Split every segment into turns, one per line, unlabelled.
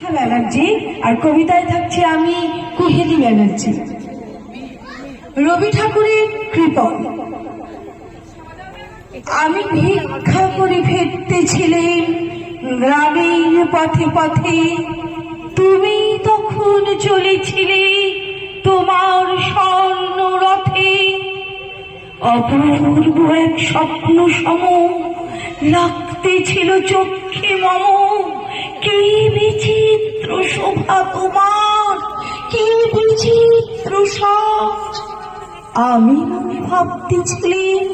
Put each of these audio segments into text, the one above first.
ব্যানার্জি আর কবিতায় থাকছে আমি কুহেলি ব্যানার্জি। রবি ঠাকুরের কৃপণ আমি ভিক্ষা করে ফিরতেছিলেন গ্রামের পথে পথে। তুমি তখন চলেছিলে তোমার স্বর্ণ রথে। অপূর্ব এক স্বপ্ন সম লাগতে ছিল চক্ষে মম। কি বিচিত্র শোভা তোমার কি বিচিত্র সাজ আমি মনে ভাবতেছিলেন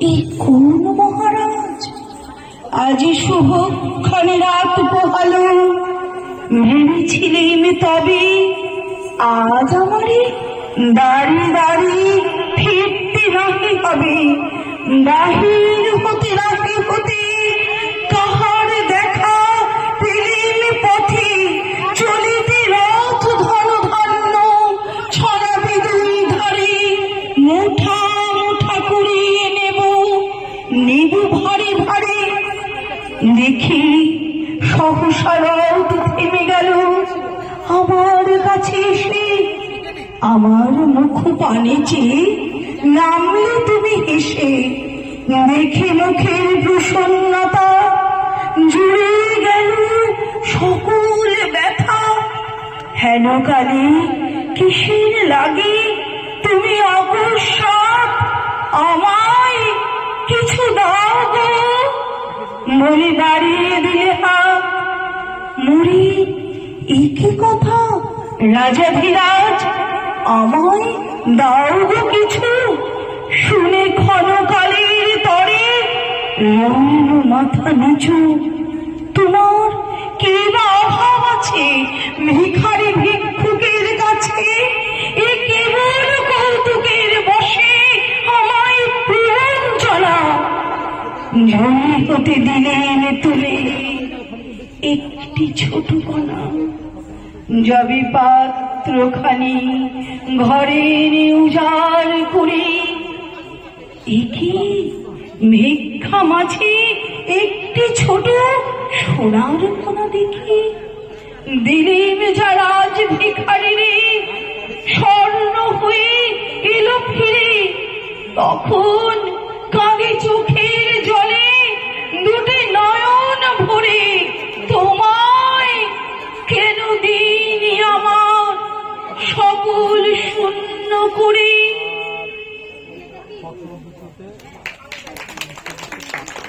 এই কোন মহারাজ? আজি শুভক্ষণে রাত পোহালো। ভেবেছিলেন তবে আজ আমারে দাঁড়ি দাঁড়ি ফিরতে নাহি হবে। বাহির দেখি সহসা রথ থেমে গেল। আমার কাছে এসে আমার মুখ পানে চেয়ে নামলে তুমি হেসে দেখে মুখের প্রসন্নতা জুড়ে গেল সকল ব্যথা। হেন কালে কিসের লাগে বলে দাঁড়িয়ে দিলে মুড়ি একই কথা? রাজা ধীরাজ, আমায় দাও কিছু। শুনে ক্ষণকালের তরে রইল মাথা নিচু। তোমার কে বা অভাব আছে ভিখারি ভিক্ষুকের কাছে? এ কেবল কৌতুকের বসে আমায় প্রবঞ্চনা হতে দিলেন তুলে একটি ছোট কণা। জবি পাত্রখানি ঘরে এনে উজাড় করে, একি ভিক্ষা মাঝে একটি ছোট সোনার কণা দেখি দিলীপ যারা আজ ভিখারি রে স্বর্ণ হয়ে এলো ফিরে। তখন করে